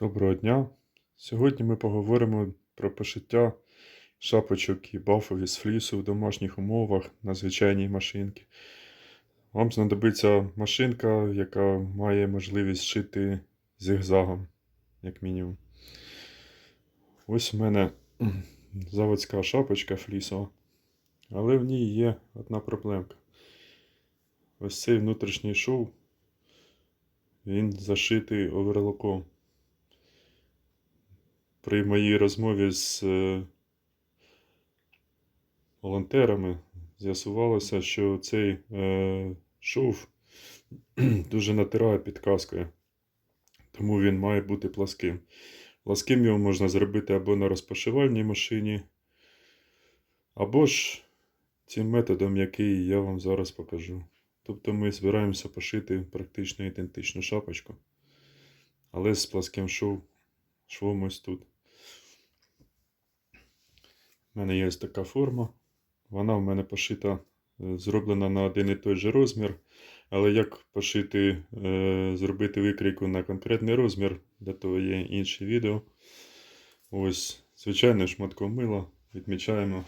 Доброго дня! Сьогодні ми поговоримо про пошиття шапочок і бафові з флісу в домашніх умовах на звичайній машинці. Вам знадобиться машинка, яка має можливість шити зигзагом, як мінімум. Ось у мене заводська шапочка флісова, але в ній є одна проблемка. Ось цей внутрішній шов, він зашитий оверлоком при моїй розмові з е, волонтерами з'ясувалося, що цей е, шов дуже натирає підказкою, тому він має бути пласким. Пласким його можна зробити або на розпашивальній машині, або ж цим методом, який я вам зараз покажу. Тобто ми збираємося пошити практично ідентичну шапочку, але з пласким шов, швом ось тут. У мене є ось така форма. Вона в мене пошита, е, зроблена на один і той же розмір. Але як пошити, е, зробити викрійку на конкретний розмір, для того є інше відео. Ось, звичайним шматком мила відмічаємо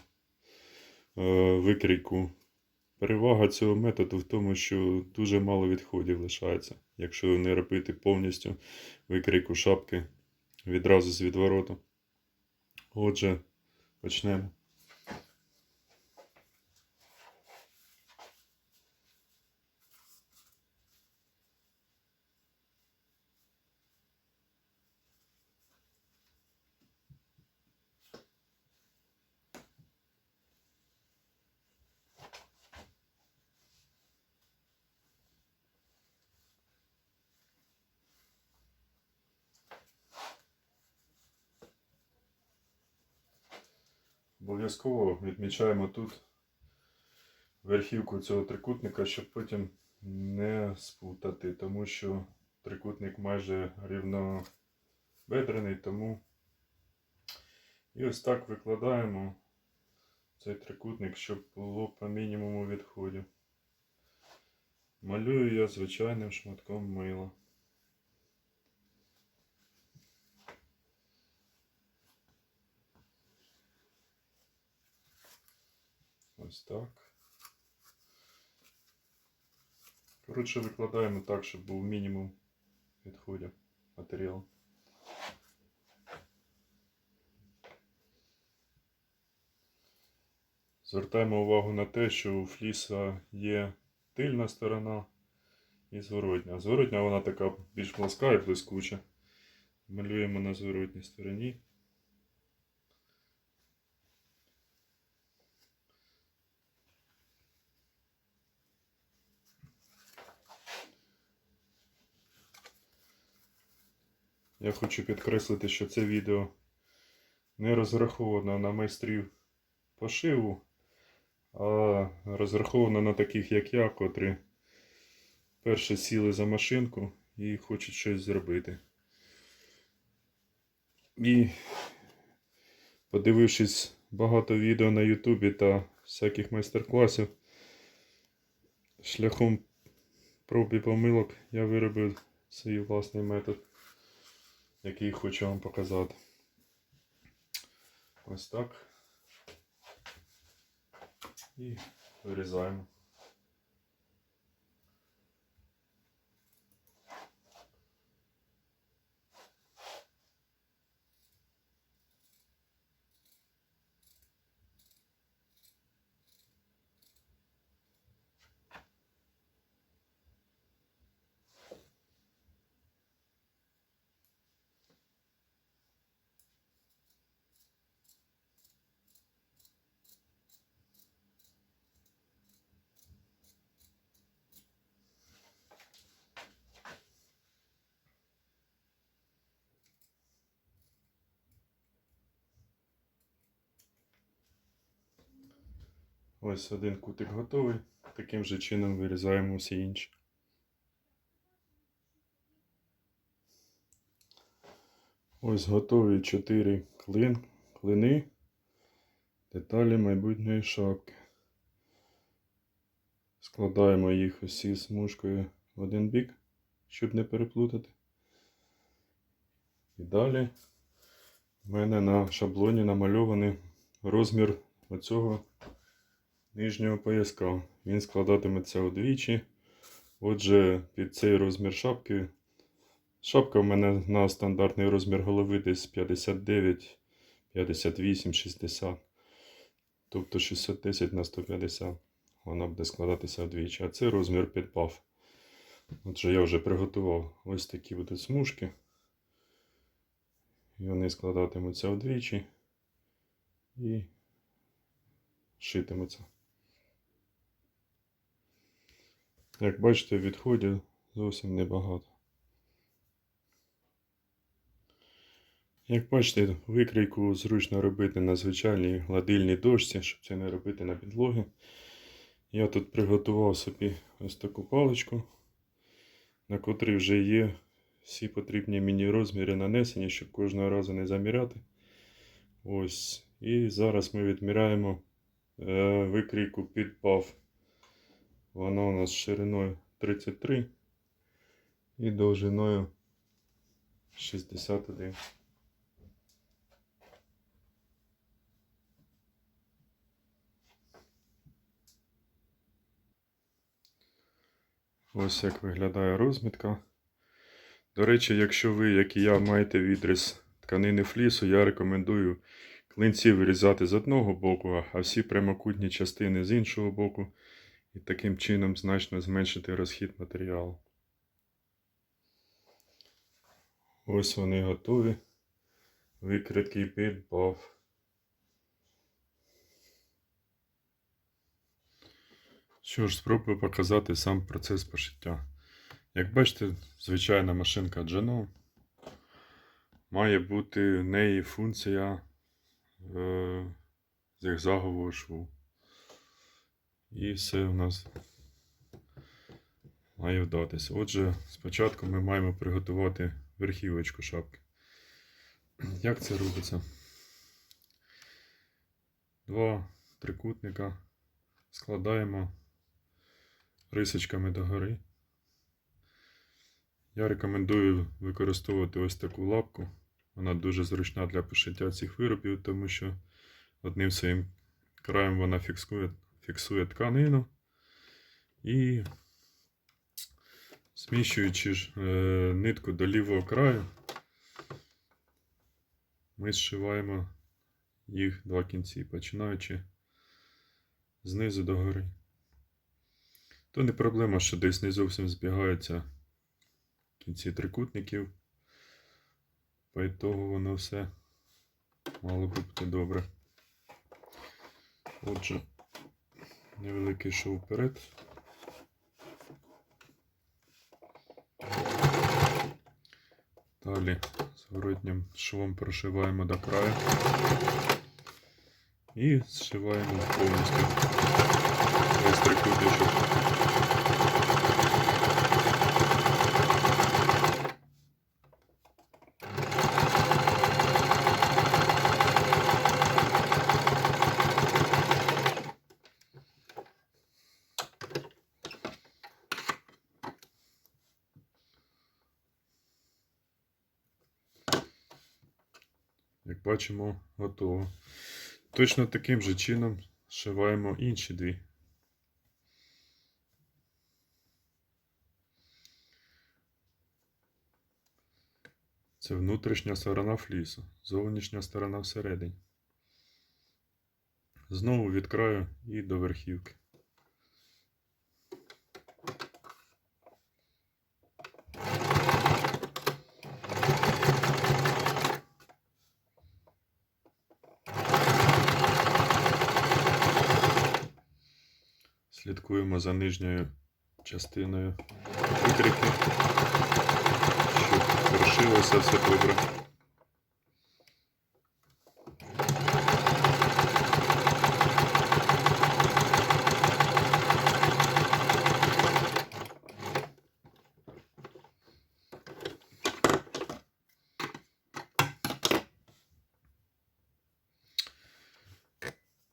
е, викрійку. Перевага цього методу в тому, що дуже мало відходів лишається, якщо не робити повністю викрійку шапки відразу з відвороту. Отже, почнемо. Обов'язково відмічаємо тут верхівку цього трикутника, щоб потім не спутати, тому що трикутник майже рівнобедрений, тому і ось так викладаємо цей трикутник, щоб було по мінімуму відходів. Малюю я звичайним шматком мила. Ось так. Коротше, викладаємо так, щоб був мінімум відходів матеріалу. Звертаємо увагу на те, що у фліса є тильна сторона і зворотня. Зворотня вона така більш пласка і блискуча. Малюємо на зворотній стороні. Я хочу підкреслити, що це відео не розраховано на майстрів пошиву, а розраховано на таких, як я, котрі перше сіли за машинку і хочуть щось зробити. І подивившись багато відео на Ютубі та всяких майстер-класів, шляхом проб і помилок я виробив свій власний метод який хочу вам показати. Ось так. І вирізаємо. Ось один кутик готовий. Таким же чином вирізаємо всі інші. Ось готові 4 клин, клини, деталі майбутньої шапки. Складаємо їх усі смужкою в один бік, щоб не переплутати. І далі в мене на шаблоні намальований розмір оцього нижнього пояска. Він складатиметься удвічі. Отже, під цей розмір шапки. Шапка в мене на стандартний розмір голови десь 59, 58, 60. Тобто 610 на 150. Вона буде складатися вдвічі. А цей розмір підпав. Отже, я вже приготував ось такі будуть смужки. І вони складатимуться вдвічі і шитимуться. Як бачите, відходів зовсім небагато. Як бачите, викрійку зручно робити на звичайній гладильній дошці, щоб це не робити на підлогі. Я тут приготував собі ось таку паличку, на котрій вже є всі потрібні мені розміри нанесені, щоб кожного разу не заміряти. Ось. І зараз ми відміряємо е, викрійку під пав. Вона у нас шириною 33 і довжиною 61. Ось як виглядає розмітка. До речі, якщо ви, як і я, маєте відріз тканини флісу, я рекомендую клинці вирізати з одного боку, а всі прямокутні частини з іншого боку. І таким чином значно зменшити розхід матеріалу. Ось вони готові. Викритки підбав. Що ж, спробую показати сам процес пошиття. Як бачите, звичайна машинка Geno. Має бути в неї функція е, зігзагового шву. І все у нас має вдатися. Отже, спочатку ми маємо приготувати верхівочку шапки. Як це робиться? Два трикутника складаємо рисочками догори. Я рекомендую використовувати ось таку лапку. Вона дуже зручна для пошиття цих виробів, тому що одним своїм краєм вона фіксує, фіксує тканину і зміщуючи ж, е, нитку до лівого краю, ми зшиваємо їх два кінці, починаючи знизу до гори. То не проблема, що десь не зовсім збігаються кінці трикутників. По ітогу воно все мало би бути добре. Отже, невеликий шов вперед. Далі зворотнім швом прошиваємо до краю і зшиваємо повністю весь трикутничок. Як бачимо, готово. Точно таким же чином шиваємо інші дві. Це внутрішня сторона флісу, зовнішня сторона всередині. Знову від краю і до верхівки. Слідкуємо за нижньою частиною викрики, щоб прошилося все добре.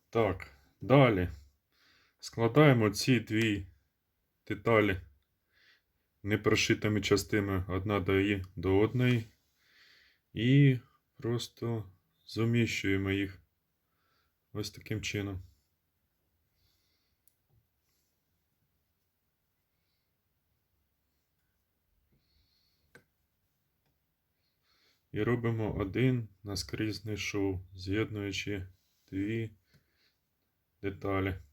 Так, далі. Складаємо ці дві деталі непрошитими частинами одна її- до одної. І просто зуміщуємо їх ось таким чином. І робимо один наскрізний шов, з'єднуючи дві деталі.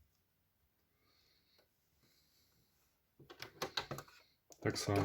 Так само.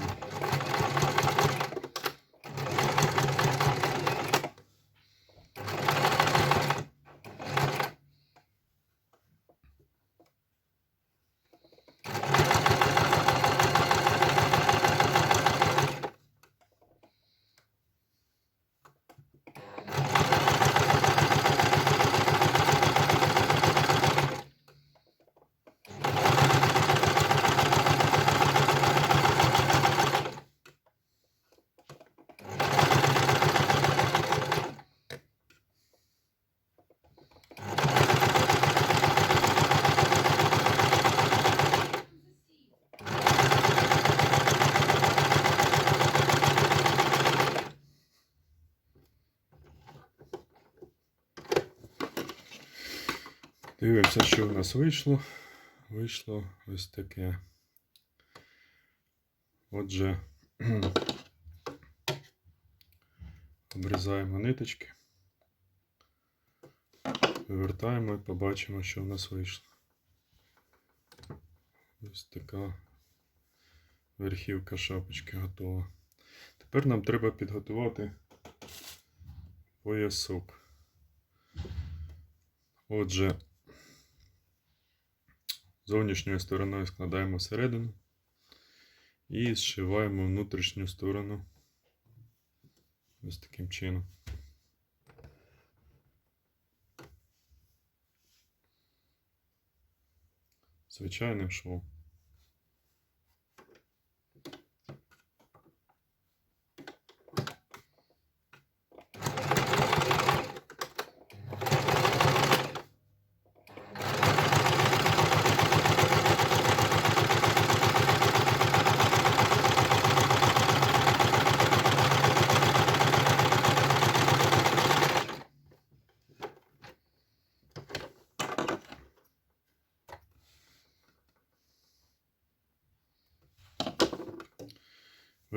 Дивимося, що у нас вийшло. Вийшло ось таке. Отже, обрізаємо ниточки, вивертаємо і побачимо, що у нас вийшло. Ось така верхівка шапочки готова. Тепер нам треба підготувати поясок. Отже, зовнішньою стороною складаємо всередину і зшиваємо внутрішню сторону ось таким чином. Звичайним швом.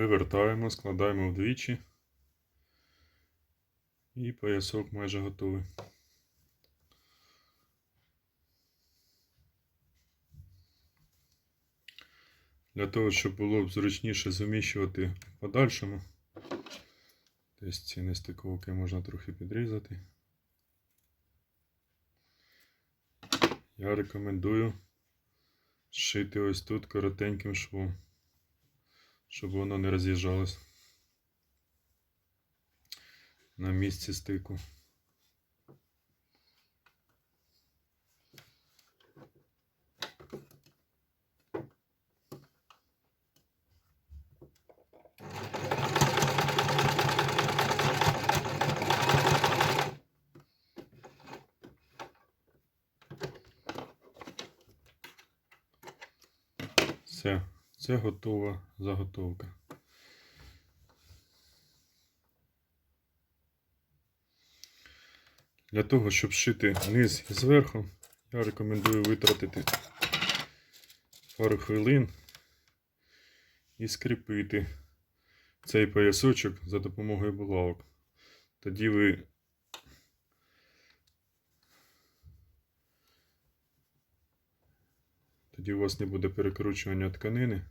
Вивертаємо, складаємо вдвічі. І поясок майже готовий. Для того, щоб було б зручніше заміщувати в подальшому. Десь ці нестиковки можна трохи підрізати. Я рекомендую зшити ось тут коротеньким швом щоб воно не роз'їжджалось на місці стику. Все. Це готова заготовка. Для того, щоб шити низ і зверху, я рекомендую витратити пару хвилин і скріпити цей поясочок за допомогою булавок. Тоді ви Тоді у вас не буде перекручування тканини,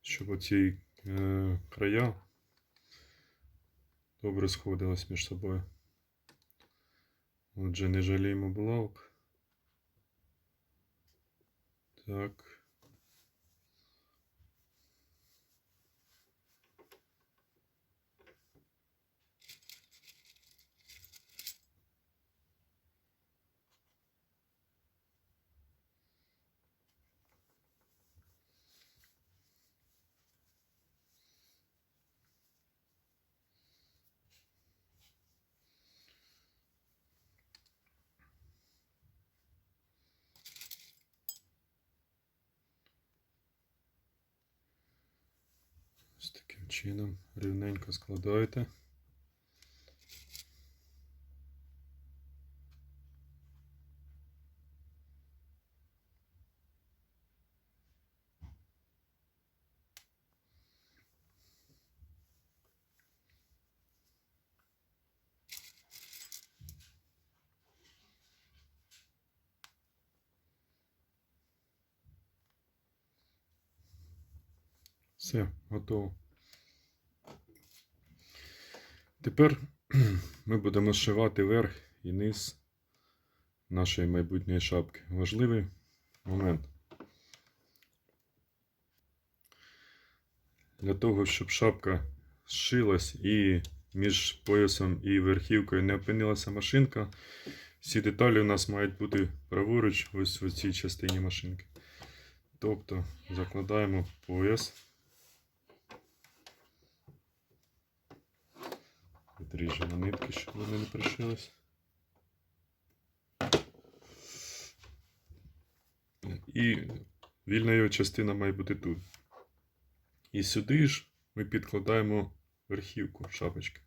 щоб оці е, края добре сходились між собою. Отже, не жаліємо булавок. Так. Чином рівненько складаєте. Все, готово. Тепер ми будемо зшивати верх і низ нашої майбутньої шапки. Важливий момент. Для того, щоб шапка зшилась і між поясом і верхівкою не опинилася машинка, всі деталі у нас мають бути праворуч ось в цій частині машинки. Тобто закладаємо пояс. Відріжемо нитки, щоб вони не пришились. І вільна його частина має бути тут. І сюди ж ми підкладаємо верхівку шапочки.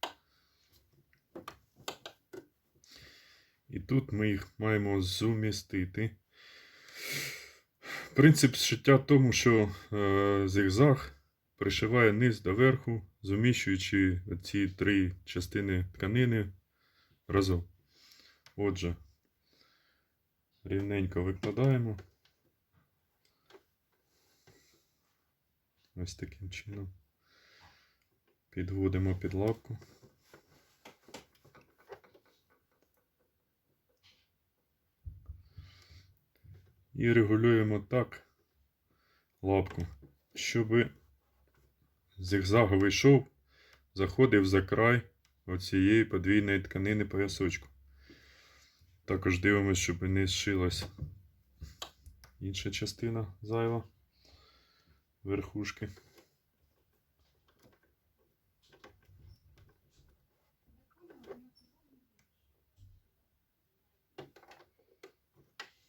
І тут ми їх маємо зумістити. Принцип зшиття в тому, що е, зигзаг пришиває низ до верху, зуміщуючи ці три частини тканини разом. Отже, рівненько викладаємо. Ось таким чином. Підводимо під лапку. І регулюємо так лапку, щоб зигзаговий шов заходив за край оцієї подвійної тканини поясочку. Також дивимося, щоб не зшилась інша частина зайва верхушки.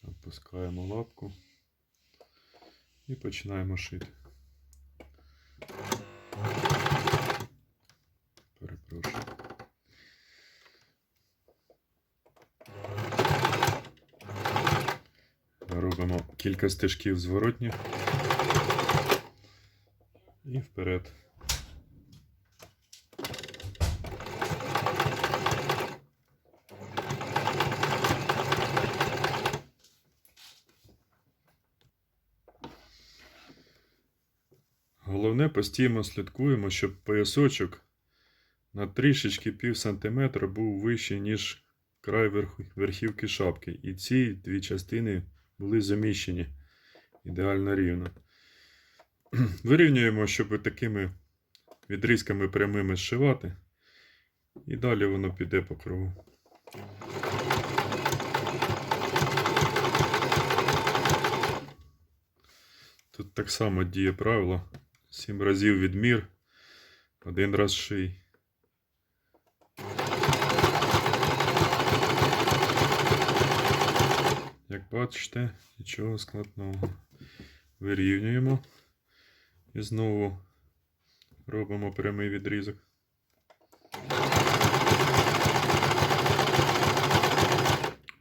Опускаємо лапку і починаємо шити. Робимо кілька стежків зворотніх і вперед. Головне, постійно слідкуємо, щоб поясочок на трішечки пів сантиметра був вищий, ніж край верхівки шапки. І ці дві частини були заміщені ідеально рівно. Вирівнюємо, щоб такими відрізками прямими зшивати. І далі воно піде по кругу. Тут так само діє правило. Сім разів відмір, один раз ший. Як бачите, нічого складного. Вирівнюємо і знову робимо прямий відрізок.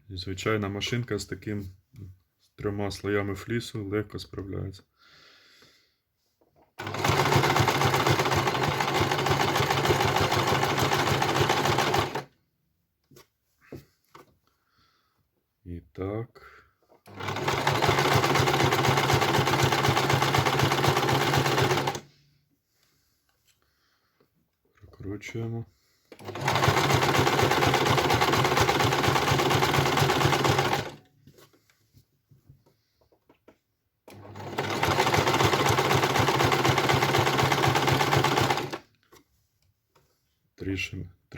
І звичайна машинка з таким з трьома слоями флісу легко справляється. І так. Прокручуємо.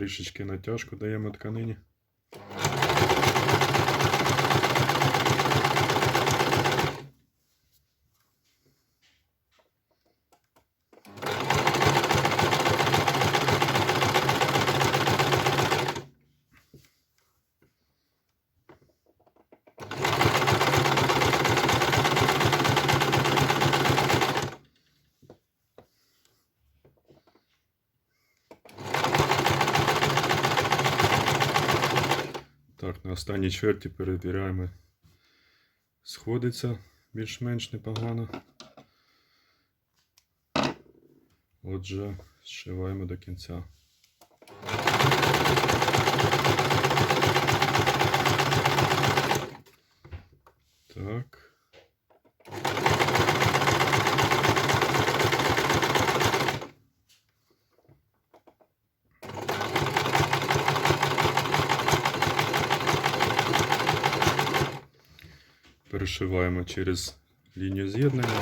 Трішечки натяжку даємо тканині. Останній чверті перевіряємо. Сходиться більш-менш непогано. Отже, зшиваємо до кінця. Так. Перешиваємо через лінію з'єднання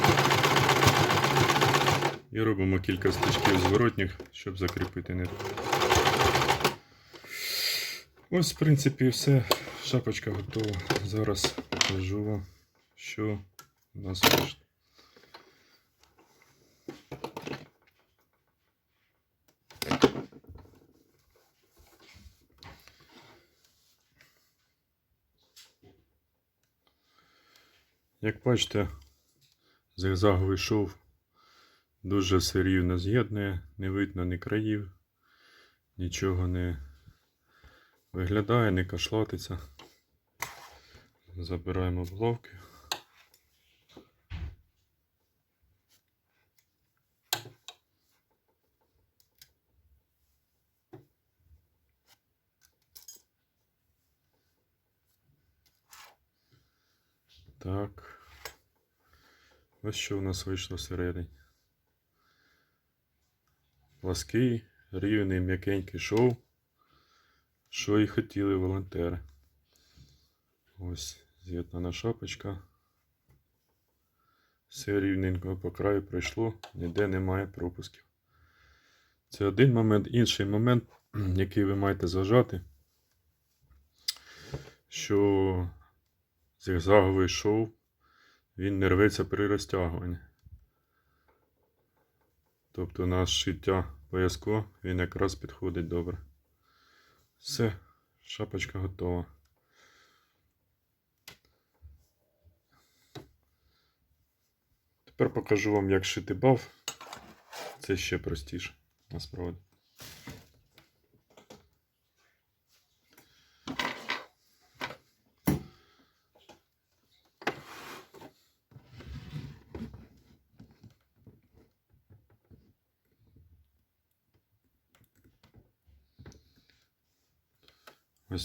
і робимо кілька стежків зворотніх, щоб закріпити нитку. Ось, в принципі, все. Шапочка готова. Зараз покажу вам, що у нас вийшло. Як бачите, зигзаговий шов дуже все рівно з'єднує, не видно ні країв, нічого не виглядає, не кашлатиться. Забираємо головки. Так. Ось що у нас вийшло всередині. Плаский, рівний, м'якенький шов, що і хотіли волонтери. Ось з'єднана шапочка. Все рівненько по краю пройшло, ніде немає пропусків. Це один момент. Інший момент, який ви маєте зважати, що зігзаговий шов, він не рветься при розтягуванні. Тобто на шиття пояско він якраз підходить добре. Все, шапочка готова. Тепер покажу вам, як шити баф. Це ще простіше, насправді.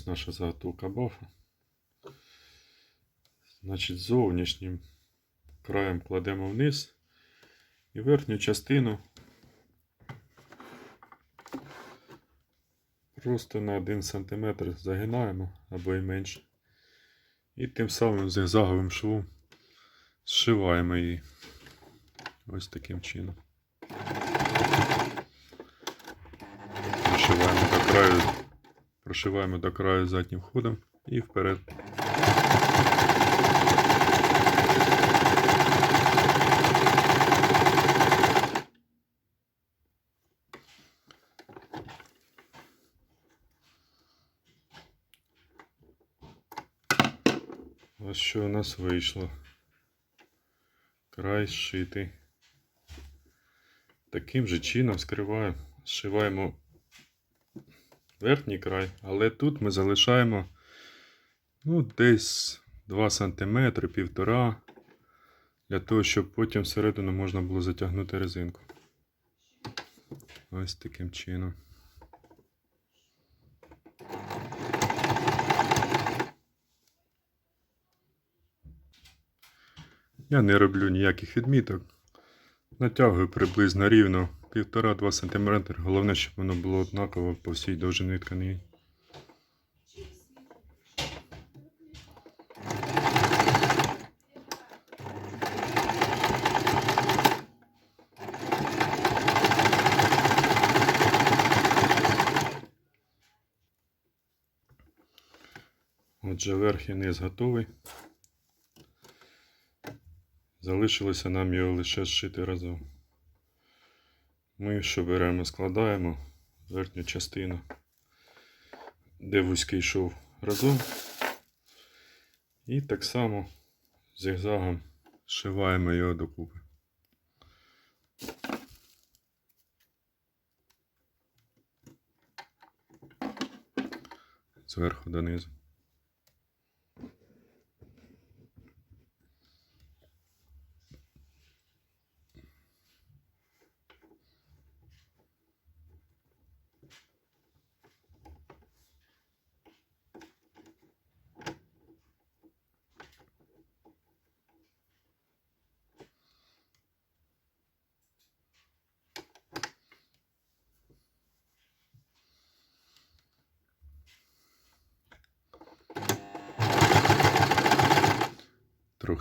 Ось наша заготовка бафу. Значить, зовнішнім краєм кладемо вниз і верхню частину просто на 1 см загинаємо або і менше. І тим самим зигзаговим швом зшиваємо її ось таким чином. Прошиваємо до краю, прошиваємо до краю заднім ходом і вперед. Ось що у нас вийшло. Край зшитий. Таким же чином скриваємо, зшиваємо верхній край, але тут ми залишаємо ну, десь 2 см, півтора, для того, щоб потім всередину можна було затягнути резинку. Ось таким чином. Я не роблю ніяких відміток. Натягую приблизно рівно 1,5-2 см. Головне, щоб воно було однаково по всій довжині тканини. Отже, верх і низ готовий. Залишилося нам його лише зшити разом. Ми що беремо, складаємо верхню частину, де вузький шов разом. І так само зигзагом зшиваємо його докупи. Зверху донизу.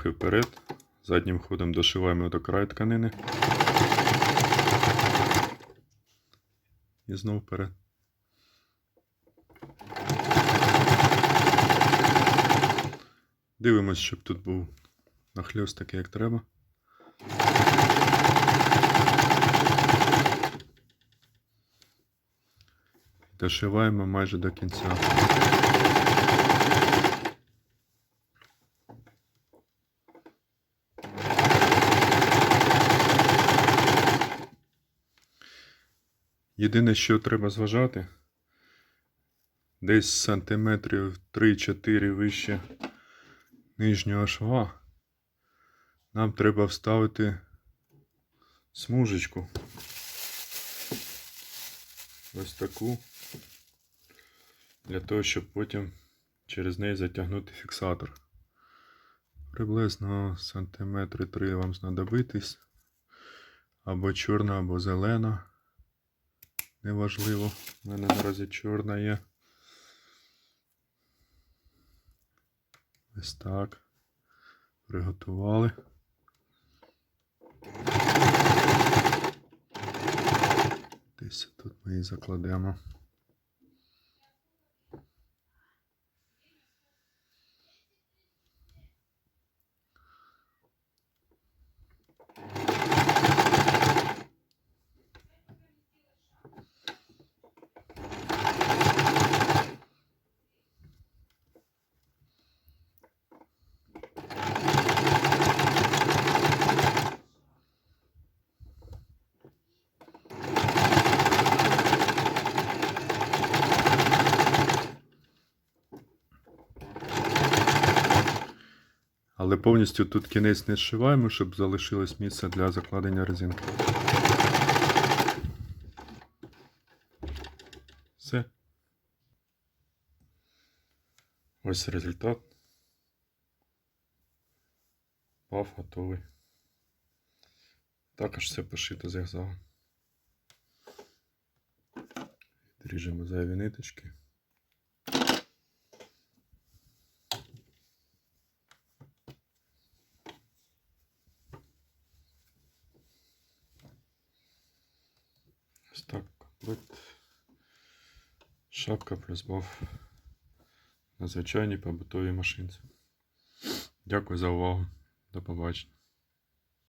Трохи вперед. Заднім ходом дошиваємо до краю тканини. І знову вперед. Дивимось, щоб тут був нахльост такий, як треба. Дошиваємо майже до кінця. Єдине, що треба зважати, десь сантиметрів 3-4 вище нижнього шва нам треба вставити смужечку. Ось таку. Для того, щоб потім через неї затягнути фіксатор. Приблизно сантиметри 3 вам знадобитись. Або чорна, або зелена. Неважливо. У мене наразі чорна є. Ось так. Приготували. Десь тут ми її закладемо. Але повністю тут кінець не зшиваємо, щоб залишилось місце для закладення резинки. Все. Ось результат. Пав готовий. Також все пошито зигзагом. Відріжемо зайві ниточки. Ось так, комплект. Шапка плюс баф на звичайній побутовій машинці. Дякую за увагу. До побачення.